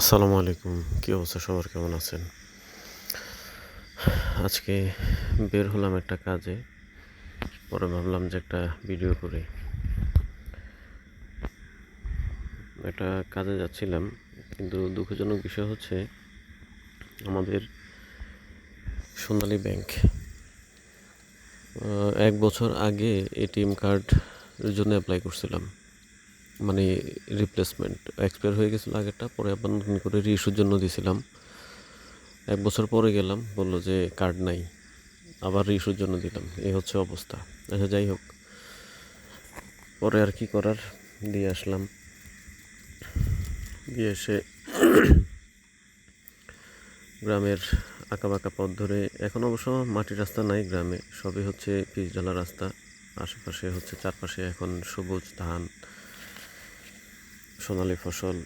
আসসালামু আলাইকুম। কী অবস্থা? সবার কেমন আছেন? আজকে বের হলাম একটা কাজে। পরে ভাবলাম যে একটা ভিডিও করি। একটা কাজে যাচ্ছিলাম, কিন্তু দুঃখজনক বিষয় হচ্ছে আমাদের সোনালী ব্যাংক এক বছর আগে এটিএম কার্ডের জন্য অ্যাপ্লাই করছিলাম। মানে রিপ্লেসমেন্ট এক্সপায়ার হয়ে গেছিল আগেরটা, পরে আবার নতুন করে রিইস্যুর জন্য দিয়েছিলাম এক বছর পরে গেলাম, বলল যে কার্ড নাই, আবার রিইস্যুর জন্য দিলাম, এই হচ্ছে অবস্থা। আচ্ছা যাই হোক। পরে আর কি করার, দিয়ে আসলাম। দিয়ে এসে গ্রামের আঁকা বাঁকা পথ ধরে, এখন অবশ্য মাটির রাস্তা নাই গ্রামে, সবই হচ্ছে পিচ ঢালা রাস্তা। আশেপাশে হচ্ছে চারপাশে এখন সবুজ ধান সোনালি ফসল,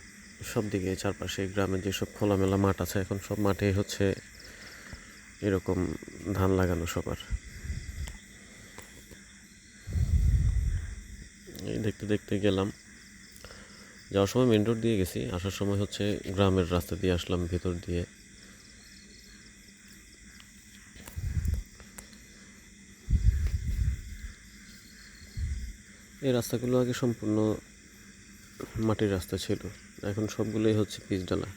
সব দিকে চারপাশে গ্রামে যেসব খোলামেলা মাঠ আছে, এখন সব মাঠে হচ্ছে এরকম ধান লাগানো সবার। এই দেখতে দেখতে গেলাম। যাওয়ার সময় মেন রোড দিয়ে গেছি, আসার সময় হচ্ছে গ্রামের রাস্তা দিয়ে আসলাম ভেতর দিয়ে। এই রাস্তাগুলো আগে সম্পূর্ণ মাটির রাস্তা ছিল। এখন সবগুলোই হচ্ছে পিচ ডালা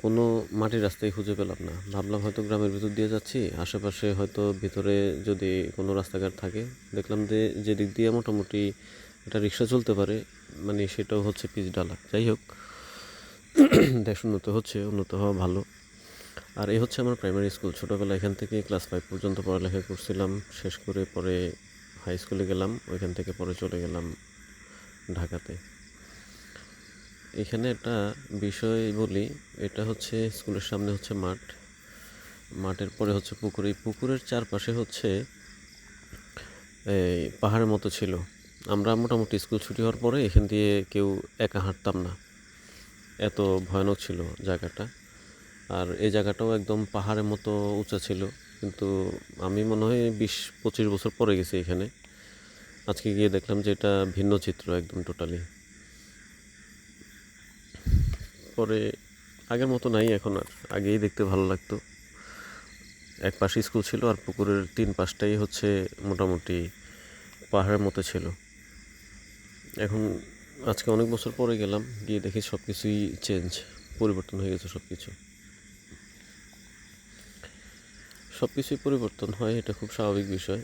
কোনো মাটির রাস্তাই খুঁজে পেলাম না। ভাবলাম হয়তো গ্রামের ভিতর দিয়ে যাচ্ছি। আশেপাশে হয়তো ভিতরে যদি কোনো রাস্তাঘাট থাকে, দেখলাম যে যে দিক দিয়ে মোটামুটি একটা রিক্সা চলতে পারে মানে সেটাও হচ্ছে পিচ ডালা যাই হোক দেশ উন্নত হচ্ছে, উন্নত হওয়া ভালো। আর এই হচ্ছে আমার প্রাইমারি স্কুল ছোটোবেলা এখান থেকে ক্লাস ফাইভ পর্যন্ত পড়ালেখা করছিলাম। শেষ করে পরে হাই স্কুলে গেলাম। ওইখান থেকে পরে চলে গেলাম। ঢাকাতে। এখানে একটা বিষয় বলি, এটা হচ্ছে স্কুলের সামনে হচ্ছে মাঠ। মাঠের পরে হচ্ছে পুকুর এই পুকুরের চারপাশে হচ্ছে, এই পাহাড়ের মতো ছিল। আমরা মোটামুটি স্কুল ছুটি হওয়ার পরে এখান দিয়ে কেউ একা হাঁটতাম না। এত ভয়ানক ছিল জায়গাটা। আর এই জায়গাটাও একদম পাহাড়ের মতো উঁচা ছিল। কিন্তু আমি মনে হয় বিশ পঁচিশ বছর পরে গেছি এখানে। আজকে গিয়ে দেখলাম যে এটা ভিন্ন চিত্র একদম টোটালি পরে আগের মতো নাই, এখন আর আগেই দেখতে ভালো লাগতো। এক পাশে স্কুল ছিল আর পুকুরের তিন পাশটাই হচ্ছে মোটামুটি পাহাড়ের মতো ছিল। এখন আজকে অনেক বছর পরে গেলাম, গিয়ে দেখি সব কিছুই চেঞ্জ পরিবর্তন হয়ে গেছে সব কিছু সব কিছুই পরিবর্তন হয়, এটা খুব স্বাভাবিক বিষয়।